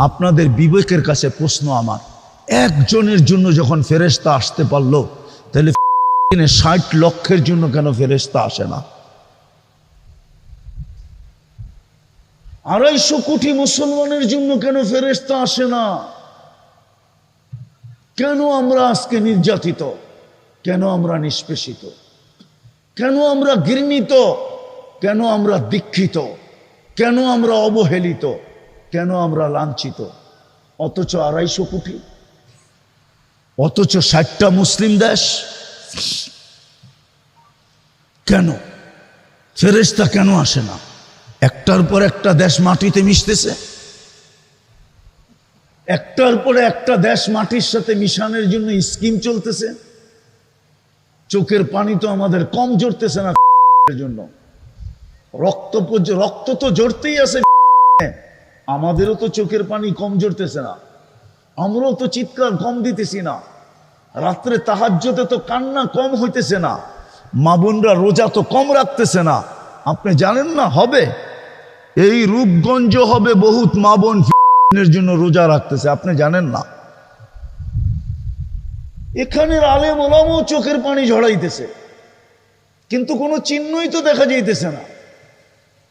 আপনাদের বিবেকের কাছে প্রশ্ন আমার। একজনের জন্য যখন ফেরেস্তা আসতে পারল, তাহলে ষাট লক্ষের জন্য কেন ফেরেস্তা আসে না? আড়াইশো কোটি মুসলমানের জন্য কেন ফেরেস্তা আসে না? কেন আমরা আজকে নির্যাতিত? কেন আমরা নিষ্পেষিত? কেন আমরা ঘৃণিত? কেন আমরা দীক্ষিত? কেন আমরা অবহেলিত? কেন আমরা লাঞ্ছিত? অথচ আড়াইশো কোটি? অথচ ষাটটা মুসলিম দেশ? কেন? ফেরেস্তা কেন আসে না? একটার পর একটা দেশ মাটিতে মিশতেছে? একটার পরে একটা দেশ মাটির সাথে মিশানোর জন্য স্কিম চলতেছে? চোখের পানি তো আমাদের কম জড়তেছে না জন্য। রক্ত রক্ত তো জড়তেই আছে আমাদেরও তো চোখের পানি কম জড়তেছে না। আমরাও তো চিৎকার কম দিতেছি না। রাত্রে তাহাজ্যতে তো কান্না কম হইতেছে না। মা বোনরা রোজা তো কম রাখতেছে না। আপনি জানেন না, হবে? এই রূপগঞ্জ হবে বহুত মা বোন জন্য রোজা রাখতেছে, আপনি জানেন না? এখানের আলেম ওলামও চোখের পানি ঝড়াইতেছে। কিন্তু কোনো চিহ্নই তো দেখা যাইতেছে না।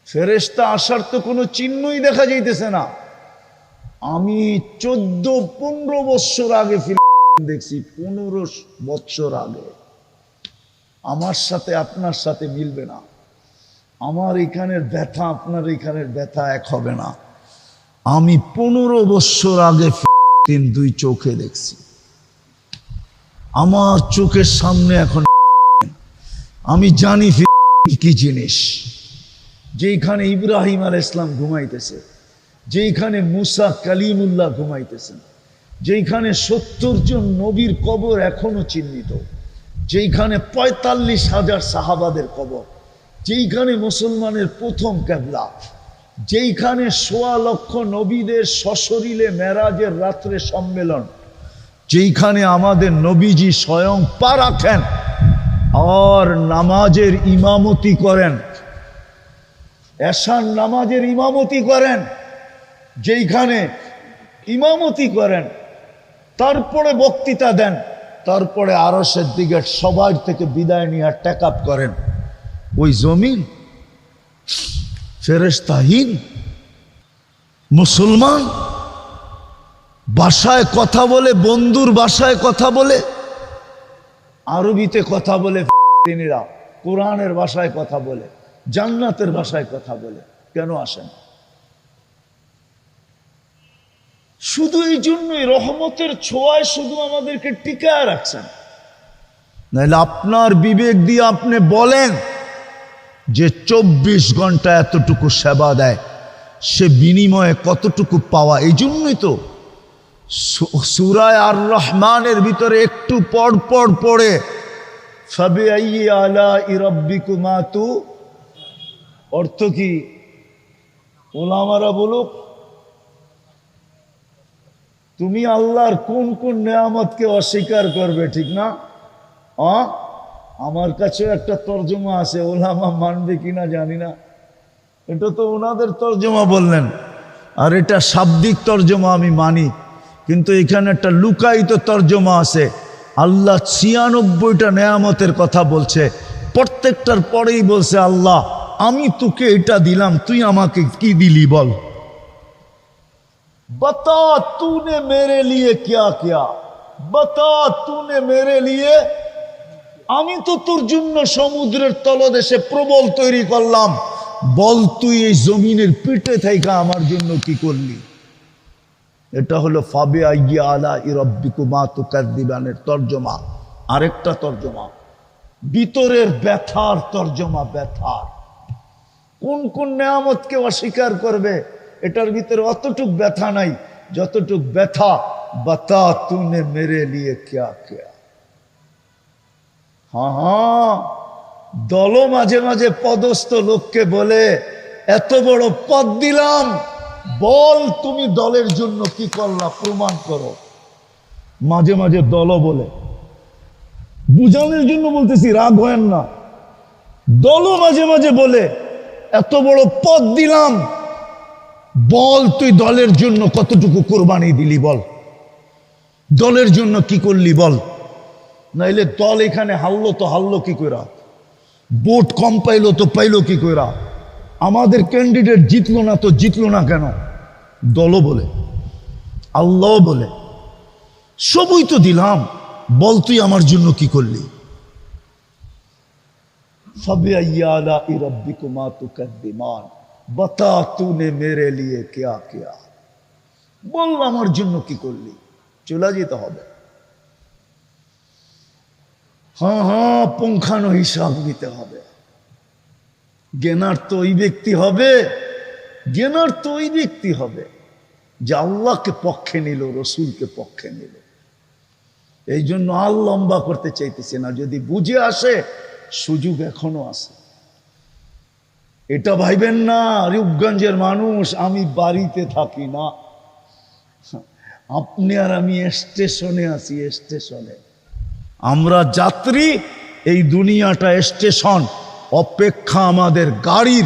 ফেরেস্তা আসার তো কোনো চিহ্নই দেখা যাইতেছে না। আমি চোদ্দ, পনেরো বৎসর আগে ফিরে দেখছি, পনেরো বৎসর আগে। আমার সাথে আপনার সাথে মিলবে না। আমার এখানের ব্যথা, আপনার এখানের ব্যথা এক হবে না। আমি পনেরো বৎসর আগে দিন দুই চোখে দেখছি। আমার চোখের সামনে এখন আমি জানি কি জিনিস। যেখানে ইব্রাহিম আল ইসলাম ঘুমাইতেছে যেখানে মুসা কালিমুল্লাহ ঘুমাইতেছেন যেখানে সত্তর জন নবীর কবর এখনও চিহ্নিত যেখানে পঁয়তাল্লিশ হাজার সাহাবাদের কবর, যেইখানে মুসলমানের প্রথম ক্যাবলা, যেইখানে সোয়া লক্ষ নবীদের সশরীলে মেরাজের রাত্রে সম্মেলন, যেইখানে আমাদের নবীজি স্বয়ং পা রাখেন আর নামাজের ইমামতি করেন। এশান নামাজের ইমামতি করেন, যেইখানে ইমামতি করেন, তারপরে বক্তৃতা দেন, তারপরে আরসের দিকে সবার থেকে বিদায় নিয়ে টেক আপ করেন। ওই জমিন ফেরেস্তাহীন মুসলমান ভাষায় কথা বলে, বন্ধুর ভাষায় কথা বলে, আরবিতে কথা বলে কোরআনের ভাষায় কথা বলে। জান্নাতের ভাষায় কথা বলে। কেন আসেন? শুধু এই জন্যই, রহমতের ছোঁয়ায় শুধু আমাদেরকে টিকায় রাখছেন। নাহলে আপনার বিবেক দিয়ে আপনি বলেন যে চব্বিশ ঘণ্টা এতটুকু সেবা দেয়, সে বিনিময়ে কতটুকু পাওয়া। এই জন্যই তো সুরায় আর রহমানের ভিতরে একটু পর পর পড়ে সবে আলা ইরব্বিকুমা তু অর্থ কি? ওলামারা বলুক, তুমি আল্লাহর কোন কোন নেয়ামতকে অস্বীকার করবে, ঠিক না? আমার কাছেও একটা তর্জমা আছে, ওলামা মানবে কিনা জানি না। এটা তো ওনাদের তর্জমা বললেন, আর এটা শাব্দিক তর্জমা আমি মানি, কিন্তু এখানে একটা লুকায়িত তর্জমা আছে। আল্লাহ ছিয়ানব্বইটা নেয়ামতের কথা বলছে, প্রত্যেকটার পরেই বলছে আল্লাহ আমি তোকে এটা দিলাম, তুই আমাকে কি দিলি বল? বতা তুনে মেরে লিয়ে কিয়া কিয়া? বতা তুনে মেরে লিয়ে আমি তো তোর জন্য সমুদ্রের তলদেশে প্রবল তৈরি করলাম। বল তুই এই জমিনের পিঠে থাইকা আমার জন্য কি করলি? এটা হলো ফাবে আইয়া আলা ইরব্বিকুমা তুকার দিবানের তর্জমা। আরেকটা তর্জমা। ভিতরের ব্যথার তর্জমা ব্যথার। কোন কোন নেয়ামতকে অস্বীকার করবে, এটার ভিতরে অতটুক ব্যথা নাই। যতটুক ব্যথা বাতা তুনে মেরে লিয়ে ক্যা ক্যা হ্যাঁ হ্যাঁ। দল মাঝে মাঝে পদস্থ লোককে বলে, এত বড় পদ দিলাম, বল তুমি দলের জন্য কি করলা, প্রমাণ করো। মাঝে মাঝে দল বলে, বুঝানোর জন্য বলতেছি, রাগ হয় না। দলও মাঝে মাঝে বলে এত বড় পদ দিলাম। বল তুই দলের জন্য কতটুকু কোরবানি দিলি বল? দলের জন্য কি করলি বল? নাইলে দল এখানে হারলো তো হারলো কি কইরা? ভোট কম পাইলো তো পাইলো কি কইরা? আমাদের ক্যান্ডিডেট জিতলো না তো জিতলো না কেন? দলও বলে আল্লাহ বলে। সবই তো দিলাম। বল তুই আমার জন্য কি করলি? মেরে लिए क्या क्या বল আমার জন্য কি করলি চলে যেতে হবে হ্যাঁ হ্যাঁ পুঙ্খানো হিসাব নিতে হবে জ্ঞানার তো ওই ব্যক্তি হবে জ্ঞানার তো ওই ব্যক্তি হবে যে আল্লাহকে পক্ষে নিল রসুলকে পক্ষে নিল এই জন্য আর লম্বা করতে চাইতেছে না যদি বুঝে আসে সুযোগ এখনও আছে। এটা ভাইবেন না, রূপগঞ্জের মানুষ, আমি বাড়িতে থাকি না। আপনি আর আমি স্টেশনে আছি, স্টেশনে। আমরা যাত্রী, এই দুনিয়াটা স্টেশন। অপেক্ষা আমাদের গাড়ির,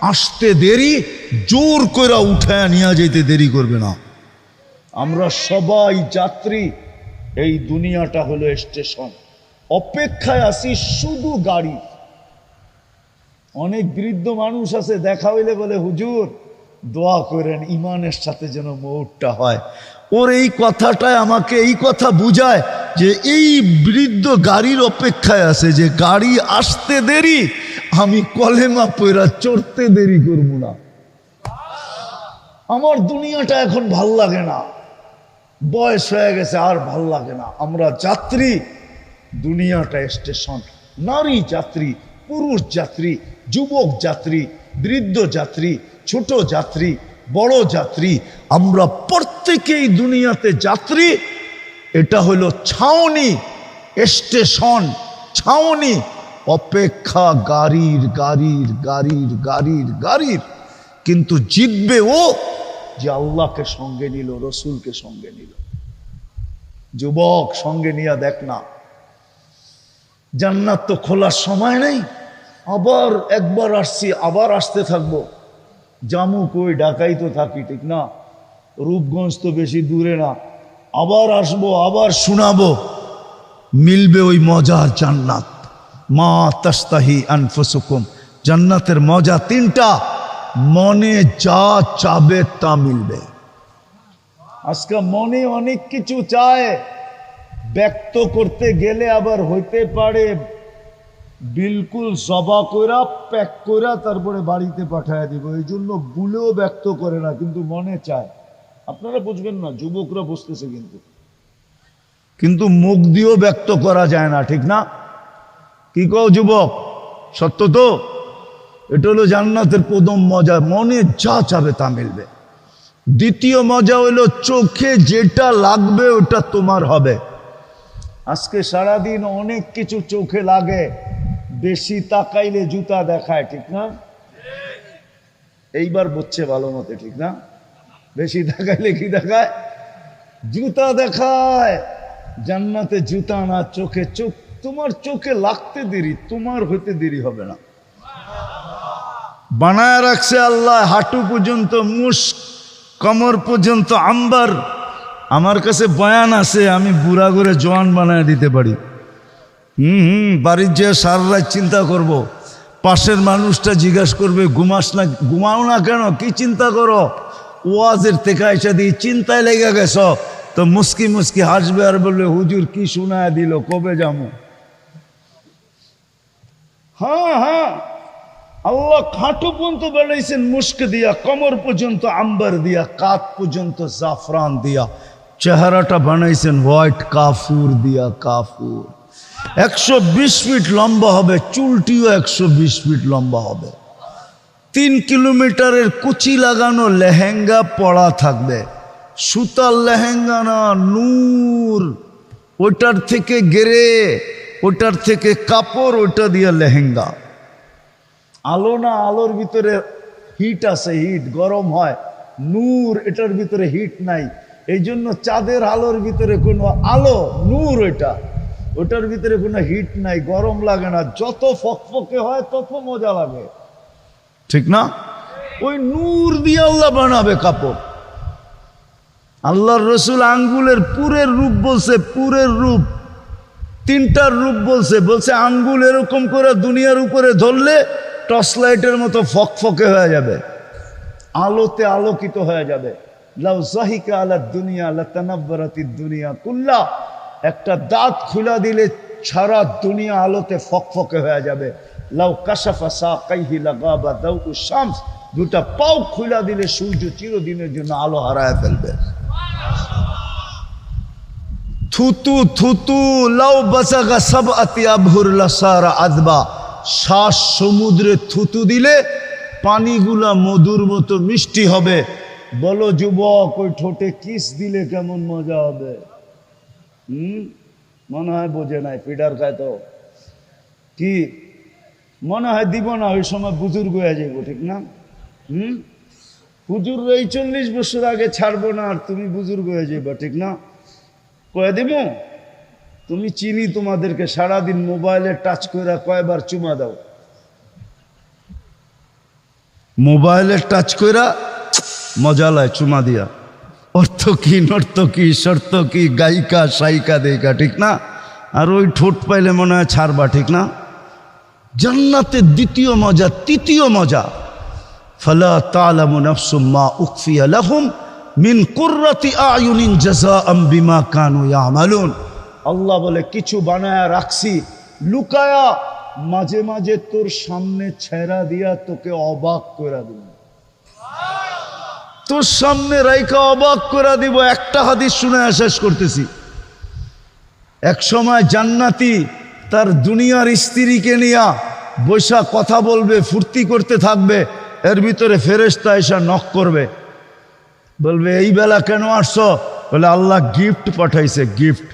আসতে দেরি, জোর করে উঠায় নিয়ে যেতে দেরি করবে না। আমরা সবাই যাত্রী, এই দুনিয়াটা হলো স্টেশন। অপেক্ষায় আছি শুধু গাড়ি। অনেক বৃদ্ধ মানুষ আছে, দেখা হইলে বলে, হুজুর, দোয়া করেন, ইমানের সাথে যেন মৌটটা হয়। ওর এই কথাটায় আমাকে এই কথা বুঝায় যে এই বৃদ্ধ গাড়ির অপেক্ষায় আছে যে গাড়ি আসতে দেরি, আমি কলেমা পয়রা চড়তে দেরি করব না। আমার দুনিয়াটা এখন ভালো লাগে না। বয়স হয়ে গেছে, আর ভালো লাগে না। আমরা যাত্রী দুনিয়াটা স্টেশন। নারী যাত্রী, পুরুষ যাত্রী, যুবক যাত্রী, বৃদ্ধ যাত্রী, ছোট যাত্রী, বড় যাত্রী। আমরা প্রত্যেকেই দুনিয়াতে যাত্রী। এটা হলো ছাউনি স্টেশন। ছাউনি অপেক্ষা গাড়ির গাড়ির গাড়ির গাড়ির গাড়ির। কিন্তু জিতবে ও যে আল্লাহকে সঙ্গে নিল, রসুলকে সঙ্গে নিল। যুবক সঙ্গে নিয়ে দেখ না। জান্নাত তো খোলার সময় নেই। আবার একবার আসছি, আবার আসতে থাকব। জামু কই, ঢাকাই তো থাকি, ঠিক না? রূপগঞ্জ তো বেশি দূরে না। আবার আসব, আবার শোনাবো। মিলবে ওই মজার জান্নাত। মা তাস্তাহি আনফসুকুম। জান্নাতের মজা তিনটা। মনে যা চাবে তা মিলবে। আজকে মনে অনেক কিছু চায়। ব্যক্ত করতে গেলে আবার হইতে পারে বিলকুল সভা কইরা, প্যাক কইরা তারপরে বাড়িতে পাঠায় দিব। এই জন্য ভুলেও ব্যক্ত করে না, কিন্তু মনে চায়। আপনারা বুঝবেন না, যুবকরা বুঝতেছে কিন্তু। কিন্তু মুখ দিয়েও ব্যক্ত করা যায় না, ঠিক না? কি কও যুবক? সত্য তো? এটা হলো জান্নাতের প্রথম মজা, মনে যা চাবে তা মিলবে। দ্বিতীয় মজা হলো চোখে যেটা লাগবে ওটা তোমার হবে। আজকে সারাদিন অনেক কিছু চোখে লাগে, বেশি তাকাইলে জুতা দেখায়, ঠিক না? এইবার বুঝছে ভালো মতে, ঠিক না? বেশি তাকাইলে কি দেখায়? জুতা দেখায়। জান্নাতে জুতা না, চোখে চোখ, তোমার চোখে লাগতে দেরি, তোমার হইতে দেরি হবে না। বানায় রাখছে আল্লাহ, হাঁটু পর্যন্ত মুস কমর পর্যন্ত আম্বার আমার কাছে বয়ান আছে, আমি বুড়া করে জোয়ান বানায় দিতে পারি। হুম হুম, বাড়ির যে সার রাত চিন্তা করব। পাশের মানুষটা জিজ্ঞাসা করবে, ঘুমাস না, ঘুমাও না কেন? কি চিন্তা করো? ওয়াজের থেকে এসে দিয়ে চিন্তায় লেগে গেছ। তো মুস্কি মুস্কি হাসবে আর বলবে, হুজুর কি শোনায় দিল, কবে যাব? হ্যাঁ হ্যাঁ। আল্লাহ খাটু পর্যন্ত বানাইছেন, মুস্ক দিয়া, কমর পর্যন্ত আম্বার দিয়া, কাত পর্যন্ত জাফরান দিয়া। চেহারাটা বানাইছেন হোয়াইট কাফুর দিয়া কাফুর। একশো বিশ ফিট লম্বা হবে, চুলটিও একশো বিশ ফিট লম্বা হবে। তিন কিলোমিটারের কুচি লাগানো লেহেঙ্গা পড়া থাকবে। সুতার লেহেঙ্গা না, নূর। ওটার থেকে গেরে ওটার থেকে কাপড় ওটা দিয়ে লেহেঙ্গা। আলো না, আলোর ভিতরে হিট আছে হিট গরম হয়, নূর, এটার ভিতরে হিট নাই। এই জন্য চাঁদের আলোর ভিতরে কোনো আলো, নূর ওইটা। ওটার ভিতরে কোনো হিট নাই, গরম লাগে না। যত ফকফকে হয়, তত মজা লাগে। ঠিক না? ওই নূর দিয়ে আল্লাহ বানাবে কাপড়। আল্লাহর রসুল আঙ্গুলের পুরের রূপ বলছে, পুরের রূপ। তিনটার রূপ বলছে। বলছে, আঙ্গুল এরকম করে দুনিয়ার উপরে ধরলে টর্চ লাইটের মতো ফকফকে হয়ে যাবে। আলোতে আলোকিত হয়ে যাবে। লাউ জাহিকা আলা দুনিয়া আলা তানাব্বারাতি দুনিয়া কুল্লা। একটা দাঁত খুলা দিলে সারা দুনিয়া আলোতে ফকফকে হয়ে যাবে। লাউ কাশাফা সাকাইহি লাগাবা দাউ শামস। দুটা পাও খুলা দিলে সূর্য চিরদিনের জন্য আলো হারায় ফেলবে। থুতু থুতু, লাউ বাসাগা সব আতিয়াবহুর লাসারা আদবা। শ্বাস সমুদ্রে থুতু দিলে পানিগুলা মধুর মতো মিষ্টি হবে। বলো যুবক, ওই ঠোঁটে কিস দিলে কেমন মজা হবে? হুম? মনে হয় বোঝে নাই, পিডার খায় তো। কি? মনে হয় দিব না, ওই সময় বুজুর্গ হয়ে যাইব, ঠিক না? হুম? হুজুর এই চল্লিশ বছর আগে ছাড়বো না, আর তুমি বুজুর্গ হয়ে যাইবা, ঠিক না? কয়ে দিব? তুমি চিনি তোমাদেরকে, সারাদিন মোবাইলে টাচ করে কয়বার চুমা দাও। মোবাইলে টাচ কইরা মজা লয় চুমা দিয়া, অর্থ কি, নর্ত কি, শর্ত কি, গায়িকা সাইকা দেয়িকা, ঠিক না? আর ওই ঠোঁট পাইলে মনে হয় ছাড়বা, ঠিক না? জান্নাতের দ্বিতীয় মজা, তৃতীয় মজা, ফলা তালামু নাফসুম মা উকফিয়া লাহুম মিন কুররাতি আয়ুনিন জাযাআম বিমা কানু ইয়ামালুন। আল্লাহ বলে, কিছু বানায়া রাখছি, লুকায়া, মাঝে মাঝে তোর সামনে ছেড়া দিয়া তোকে অবাক করে দিব। তোর সামনে রাইকা অবাক করে দিব, একটা হাদিস শুনে শেষ করতেছি। এক সময় জান্নাতি তার দুনিয়ার স্ত্রীকে নিয়া বৈশা কথা বলবে, ফুর্তি করতে থাকবে, এর ভিতরে ফেরেস্তা এসা নক করবে। বলবে, এই বেলা কেন আসছো? বলে, আল্লাহ গিফট পাঠাইছে গিফট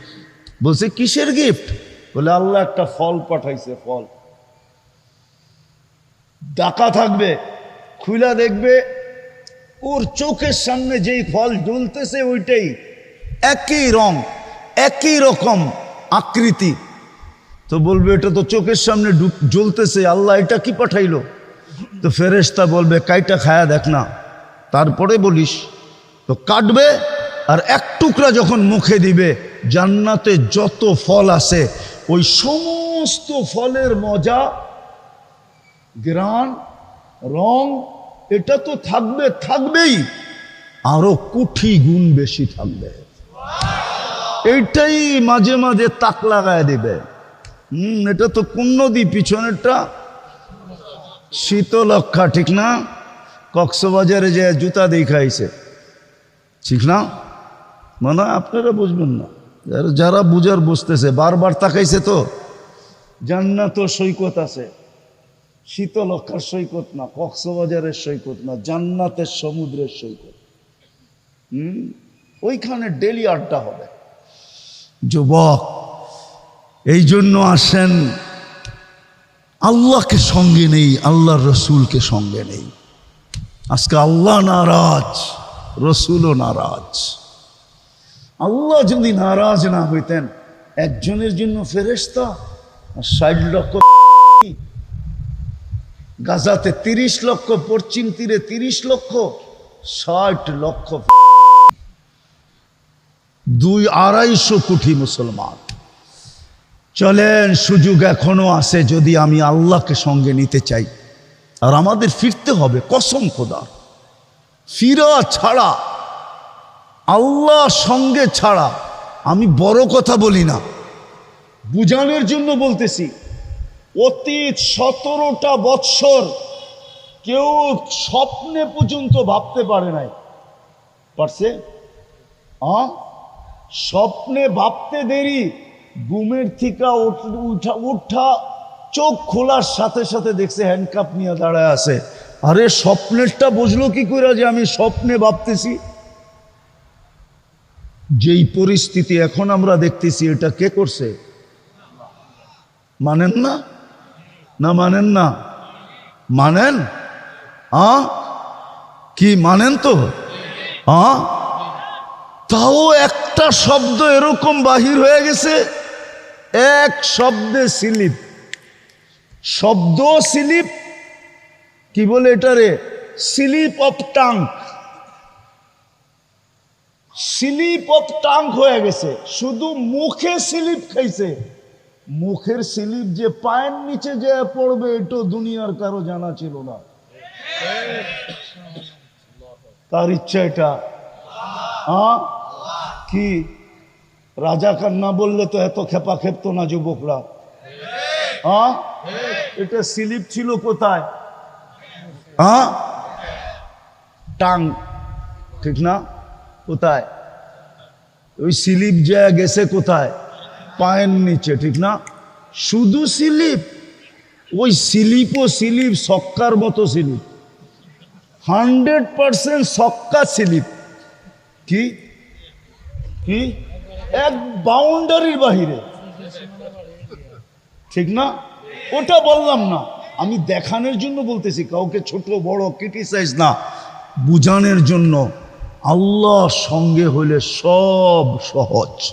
বলছে, কিসের গিফট বলে, আল্লাহ একটা ফল পাঠাইছে, ফল। ডাকা থাকবে খুলা দেখবে ওর চোখের সামনে যেই ফল জ্বলতেছে ওইটাই একই রং, একই রকম আকৃতি। তো বলবে, এটা তো চোখের সামনে জ্বলতেছে, আল্লাহ এটা কি পাঠাইলো? তো ফেরেশতা বলবে, কাইটা খায়া দেখ না, তারপরে বলিস। তো কাটবে আর এক টুকরা যখন মুখে দিবে, জান্নাতে যত ফল আছে, ওই সমস্ত ফলের মজা, গ্রান, রং এটা তো থাকবে, থাকবেই। আরও কুঠি গুণ বেশি থাকবে। এইটাই মাঝে মাঝে তাক লাগায় দিবে। হুম, এটা তো কোন নদী পিছনেরটা। শীতলক্ষা ঠিক না? কক্সবাজারে যে জুতা দেখাইছে। ঠিক না? মানে আপনারা বুঝবেন না। যারা যারা বুঝার বুঝতেছে, বারবার তাকাইছে তো। জান্নাত সৈকত আছে। শীতলক্ষার সৈকত না, কক্সবাজারের সৈকত না, জান্নাতের সমুদ্রের সৈকত। হুম? ওইখানে ডেলি আড্ডা হবে। যুবক এই জন্য আসেন, আল্লাহকে সঙ্গে নেই, আল্লাহর রসুলকে সঙ্গে নেই। আজকে আল্লাহ নারাজ, রসুলও নারাজ। আল্লাহ যদি নারাজ না হইতেন, একজনের জন্য ফেরেস্তা ষাট লক্ষ গাজাতে তিরিশ লক্ষ, পশ্চিম তীরে তিরিশ লক্ষ, ষাট লক্ষ দুই আড়াইশো কোটি মুসলমান। চলেন, সুযোগ এখনও আছে যদি আমি আল্লাহকে সঙ্গে নিতে চাই। আর আমাদের ফিরতে হবে, কসম খোদা। ফিরা ছাড়া, আল্লাহ সঙ্গে ছাড়া, আমি বড় কথা বলি না। বুঝানোর জন্য বলতেছি অতীত সতেরোটা বৎসর কেউ স্বপ্নে পর্যন্ত ভাবতে পারে নাই। পারছে? স্বপ্নে ভাবতে দেরি, ঘুমের থিকা উঠা উঠা চোখ খোলার সাথে সাথে দেখছে হ্যান্ডকাপ নিয়ে দাঁড়ায় আছে। আরে স্বপ্নেরটা বুঝলো কি করে যে আমি স্বপ্নে ভাবতেছি? যেই পরিস্থিতি এখন আমরা দেখতেছি, এটা কে করছে? মানেন না? না মানেন না। মানেন? আ? কি মানেন তো? আ? তাও একটা শব্দ এরকম বাহির হয়ে গেছে। এক শব্দে স্লিপ। শব্দ স্লিপ। কি বলে এটা রে? Slip of tongue. Slip of tongue হয়ে গেছে। শুধু মুখে স্লিপ খাইছে। মুখের স্লিপ যে পায়ের নিচে যে পড়বে, এটো দুনিয়ার কারও জানা ছিল না। তার ইচ্ছা এটা। হ্যাঁ কি? রাজা কান্না বললে তো এত খেপা খেপতো না যুবকরা। এটা স্লিপ ছিল কোথায়? টাং। ঠিক না? কোথায়? ওই স্লিপ যা গেছে কোথায়? পায়ের নিচে, ঠিক না? শুধু স্লিপ, ওই স্লিপ ও স্লিপ, সক্কার মতো স্লিপ। হান্ড্রেড পার্সেন্ট সক্কা স্লিপ। কি? কি? এক বাউন্ডারির বাহিরে। ঠিক না? ওটা বললাম না। আমি দেখানোর জন্য বলতেছি, কাউকে ছোট, বড় ক্রিটিসাইজ না। বুঝানোর জন্য আল্লাহ সঙ্গে হলে সব সহজ।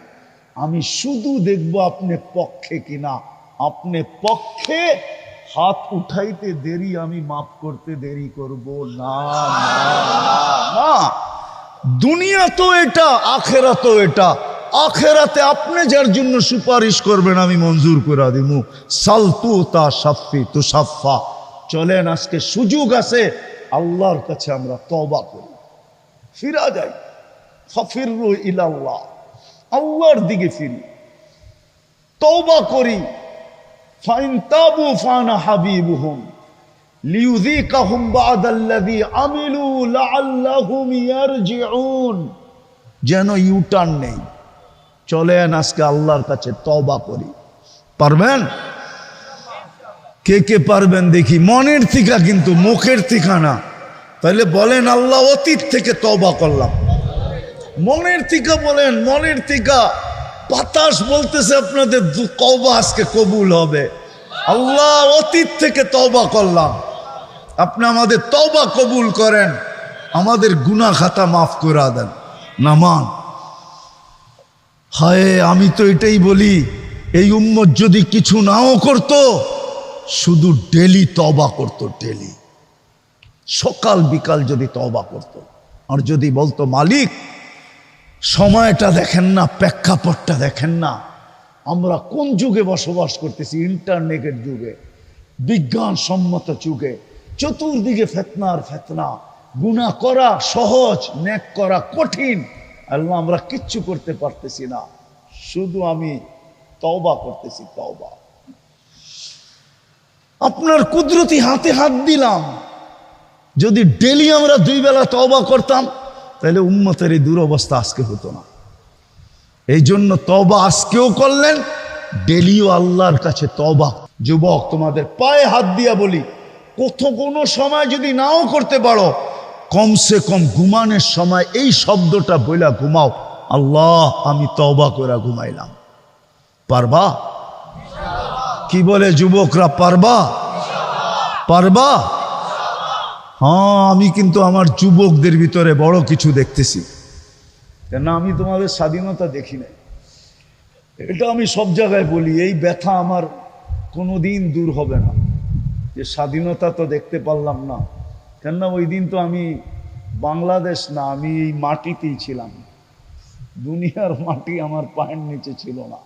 আমি শুধু দেখব আপনি পক্ষে কিনা। আপনি পক্ষে হাত উঠাইতে দেরি আমি মাফ করতে দেরি করব। না না, দুনিয়া তো এটা আখেরা তো এটা। আখেরাতে আপনি যার জন্য সুপারিশ করবেন আমি মঞ্জুর করে দিমু। সালতু তা সাফি তু সাফা। চলেন আজকে সুযোগ আছে আল্লাহর কাছে আমরা তবা করি। ফিরা যাই। ফিরু ইলাল্লাহ। আল্লাহর দিকে ফিরি। তওবা করি। ফাইন তাবু ফানা হাবিবুহুম। লিউযীকাহুম বা'দাল্লাযী আমিলু লাআল্লাহুম ইয়ারজিউন। যেন ইউটার্ন নেই। চলেন আজকে আল্লাহর কাছে তওবা করি। পারবেন? কে কে পারবেন দেখি। মনের থিকা কিন্তু মুখের থিকা না। তাহলে বলেন, আল্লাহ অতীত থেকে তওবা করলাম। মনের থিকা বলেন, মনের থিকা বাতাস বলতেছে আপনাদের তওবা আজকে কবুল হবে। আল্লাহ অতীত থেকে তবা করলাম। আপনি আমাদের তবা কবুল করেন, আমাদের গুনা খাতা মাফ করে দেন। নামান, হায়, আমি তো এটাই বলি, এই উম্মত যদি কিছু নাও করত, শুধু ডেলি তবা করত, ডেলি। সকাল বিকাল যদি তবা করত। আর যদি বলতো, মালিক সময়টা দেখেন না, প্রেক্ষাপটটা দেখেন না। আমরা কোন যুগে বসবাস করতেছি? ইন্টারনেটের যুগে বিজ্ঞান সম্মত যুগে। চতুর্দিকে ফেতনা আর ফেতনা। গুণা করা সহজ, ন্যাক করা কঠিন। আল্লাহ, আমরা কিচ্ছু করতে পারতেছি না। শুধু আমি তওবা করতেছি, তওবা। আপনার কুদরতি হাতে হাত দিলাম। যদি ডেলি আমরা দুই বেলা তওবা করতাম তাহলে উম্মতের এই দুরবস্থা আজকে হতো না। এই জন্য তবা আজকেও করলেন, ডেলিও আল্লাহর কাছে তবা যুবক, তোমাদের পায়ে হাত দিয়া বলি, কোথ কোনো সময় যদি নাও করতে পারো, কমসে কম ঘুমানোর সময় এই শব্দটা বইলা ঘুমাও। আল্লাহ, আমি তবা করে ঘুমাইলাম। পারবা? কি বলে যুবকরা, পারবা? পারবা? হ্যাঁ আমি কিন্তু আমার যুবকদের ভিতরে বড় কিছু দেখতেছি। কেন আমি তোমাদের স্বাধীনতা দেখি নাই। এটা আমি সব জায়গায় বলি, এই ব্যথা আমার কোনো দিন দূর হবে না। যে স্বাধীনতা তো দেখতে পারলাম না। কেননা ওই দিন তো আমি বাংলাদেশ না, আমি এই মাটিতেই ছিলাম। দুনিয়ার মাটি আমার পায়ের নিচে ছিল না।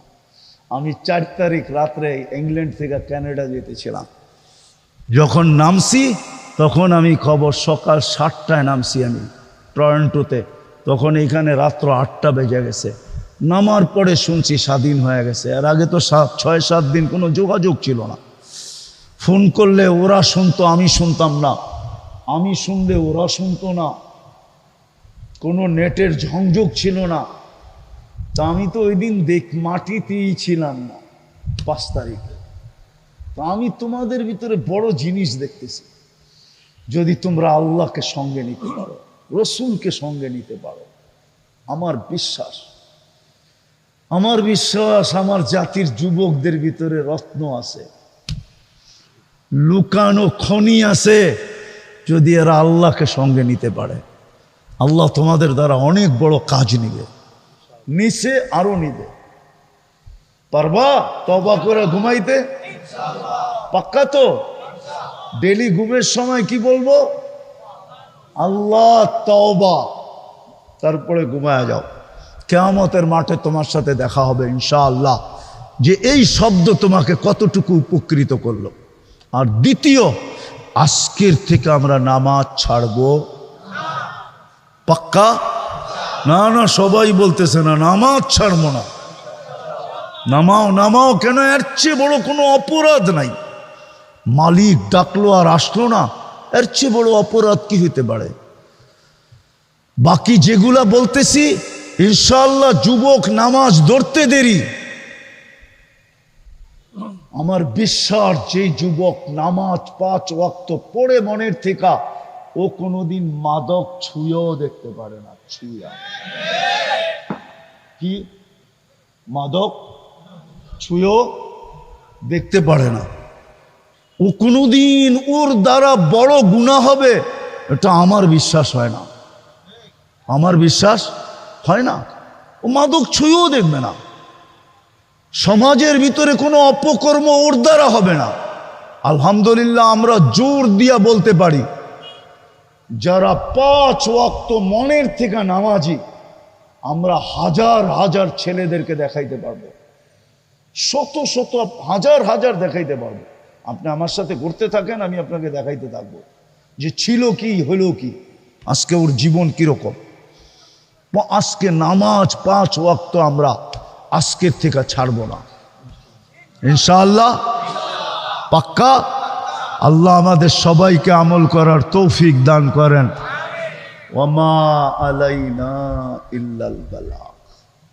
আমি চার তারিখ রাত্রে ইংল্যান্ড থেকে ক্যানাডা যেতেছিলাম যখন নামছি তখন আমি খবর সকাল সাতটায় নামছি আমি টরন্টোতে। তখন এইখানে রাত্র আটটা বেজে গেছে। নামার পরে শুনছি স্বাধীন হয়ে গেছে। এর আগে তো সাত, ছয়, সাত দিন কোনো যোগাযোগ ছিল না। ফোন করলে ওরা শুনতো, আমি শুনতাম না। আমি শুনলে ওরা শুনতো না। কোনো নেটের সংযোগ ছিল না। তা আমি তো ওই দিন দেখ, মাটিতেই ছিলাম না পাঁচ তারিখে। তা আমি তোমাদের ভিতরে বড় জিনিস দেখতেছি। যদি তোমরা আল্লাহকে সঙ্গে নিতে পারো, রসুলকে সঙ্গে নিতে পারো, আমার বিশ্বাস আমার বিশ্বাস আমার জাতির যুবকদের ভিতরে রত্ন আছে, লুকানো খনি আছে, যদি এরা আল্লাহকে সঙ্গে নিতে পারে। আল্লাহ তোমাদের দ্বারা অনেক বড় কাজ নিবে, নিচে আরও নিবে। পারবা? তবা করে ঘুমাইতে? পাক্কা তো? ডেলি ঘুমের সময় কি বলব? আল্লাহ তওবা। তারপরে ঘুমায় যাও। কেয়ামতের মাঠে তোমার সাথে দেখা হবে ইনশাআল্লাহ। যে এই শব্দ তোমাকে কতটুকু উপকৃত করল। আর দ্বিতীয়, আজকের থেকে আমরা নামাজ ছাড়বো। পাক্কা? না না, সবাই বলতেছে না, নামাজ ছাড়বো না। নামাও নামাও কেন? এর চেয়ে বড় কোনো অপরাধ নাই। মালিক ডাকলো আর আসলো না। এর চেয়ে বড় অপরাধ কি হতে পারে? বাকি যেগুলা বলতেছি ইনশাল্লাহ যুবক নামাজ ধরতে দেরি। আমার বিশ্বাস যে যুবক নামাজ পাঁচ ওয়াক্ত পড়ে মনের থেকে, ও কোনোদিন মাদক ছুঁয়েও দেখতে পারে না, ছুঁয়া কি? মাদক ছুঁয়েও দেখতে পারে না। ও কোনোদিন ওর দ্বারা বড় গুণা হবে, এটা আমার বিশ্বাস হয় না। আমার বিশ্বাস হয় না। ও মাদক ছুঁয়েও দেখবে না। সমাজের ভিতরে কোনো অপকর্ম ওর দ্বারা হবে না। আলহামদুলিল্লাহ, আমরা জোর দিয়া বলতে পারি, যারা পাঁচ ওয়াক্ত মনের থেকে নামাজি, আমরা হাজার হাজার ছেলেদেরকে দেখাইতে পারব। শত শত হাজার হাজার দেখাইতে পারব। আপনি আমার সাথে ঘুরতে থাকেন, আমি আপনাকে দেখাইতে থাকব। যে ছিল কি, হলো কি, আজকে ওর জীবন কীরকম? আজকে নামাজ পাঁচ ওয়াক্ত আমরা আজকের থেকে ছাড়বো না। ইনশাআল্লাহ, পাক্কা? আল্লাহ আমাদের সবাইকে আমল করার তৌফিক দান করেন। ওমা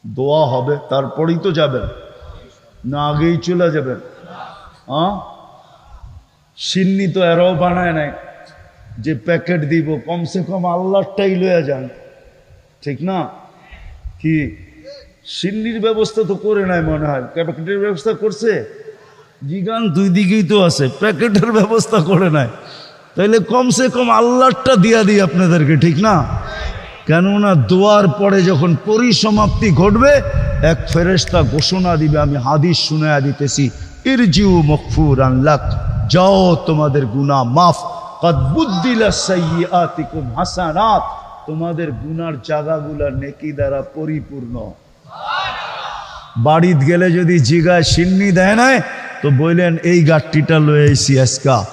দোয়া হবে, তারপরেই তো যাবেন। না আগেই চলে যাবেন। হ্যাঁ সিন্নি তো এরাও বানায় নাই। যে প্যাকেট দিব, কমসে কম আল্লাহটাই লয়ে যান। ঠিক না? কি? সিন্নির ব্যবস্থা তো করে নাই মনে হয়। প্যাকেটের ব্যবস্থা করছে? জিগান দুই দিকেই তো আছে, প্যাকেটের ব্যবস্থা করে নাই। তাইলে কমসে কম আল্লাহটা দিয়া দিই আপনাদেরকে, ঠিক না? কেননা দোয়ার পরে যখন পরিসমাপ্তি ঘটবে, এক ফেরেস্তা ঘোষণা দিবে, আমি হাদিস শুনায়া দিতেছি, ইরজিউ মকফুর আনলাক যাও তোমাদের গুনাহ মাফ। হাসানাত। তোমাদের গুনার জায়গাগুলা নেকি দ্বারা পরিপূর্ণ। বাড়িত গেলে যদি জিগায় সিন্নি দেয় নাই, তো বললেন, এই গাঠটিটা লয়ে এসি আজকা।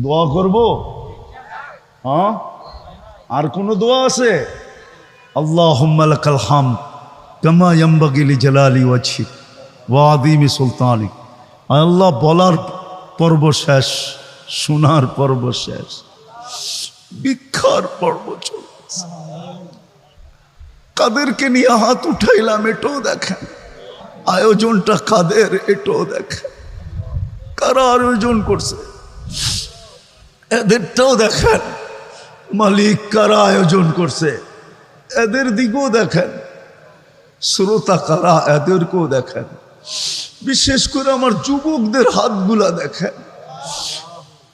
দোয়া করব? হ্যাঁ? আর কোনো দোয়া আছে? আল্লাহ হাম কামা ইয়াম্বাগিলি জালালি ওয়াজহি ওয়া আযীমি সুলতানি আল্লাহ বলার পর্ব শেষ, শোনার পর্ব শেষ, ভিক্ষার পর্ব চলছে। কাদেরকে নিয়ে হাত উঠাইলাম এটাও দেখেন। আয়োজনটা কাদের এটাও দেখেন। কারা আয়োজন করছে? এদেরটাও দেখেন। মালিক কারা আয়োজন করছে? এদের দিকেও দেখেন। শ্রোতা কারা? এদেরকেও দেখেন। বিশেষ করে আমার যুবকদের হাতগুলা দেখেন।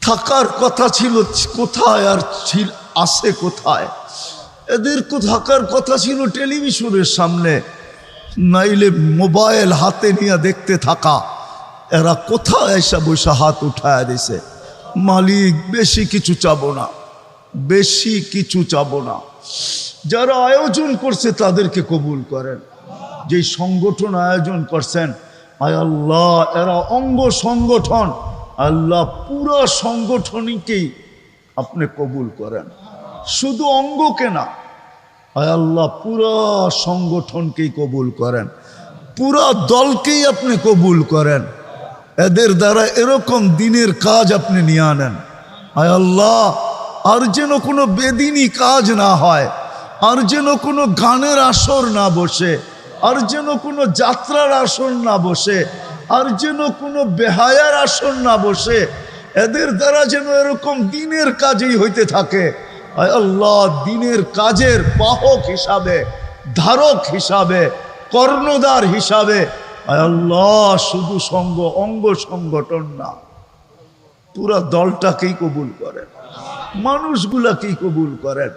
থাকার কথা ছিল, কোথায় আর ছিল, আছে কোথায়? এদের থাকার কথা ছিল টেলিভিশনের সামনে। নাইলে মোবাইল হাতে নিয়ে দেখতে থাকা। এরা কোথায় এসে বসে হাত উঠায় দিছে? মালিক, বেশি কিছু চাবো না। বেশি কিছু চাবো না। যারা আয়োজন করছে তাদেরকে কবুল করেন। যে সংগঠন আয়োজন করছেন, আয় আল্লাহ, এরা অঙ্গ সংগঠন। আল্লাহ পুরো সংগঠনকেই আপনি কবুল করেন। শুধু অঙ্গকে না, আয় আল্লাহ পুরো সংগঠনকেই কবুল করেন। পুরো দলকেই আপনি কবুল করেন। এদের দ্বারা এরকম দিনের কাজ আপনি নিয়ে আনেন। আয় আল্লাহ, আর যেন কোনো বেদিনী কাজ না হয়, আর যেন কোনো গানের আসর না বসে আর যেন কোনো যাত্রার আসন না বসে, আর যেন কোনো বেহায়ার আসন না বসে, এদের দ্বারা যেন এরকম দিনের কাজেই হইতে থাকে। আল্লাহ, দিনের কাজের বাহক হিসাবে, ধারক হিসাবে, কর্ণধার হিসাবে আল্লাহ, শুধু সঙ্গ, অঙ্গ সংগঠন না, পুরা দলটাকেই কবুল করেন, মানুষগুলাকেই কবুল করেন।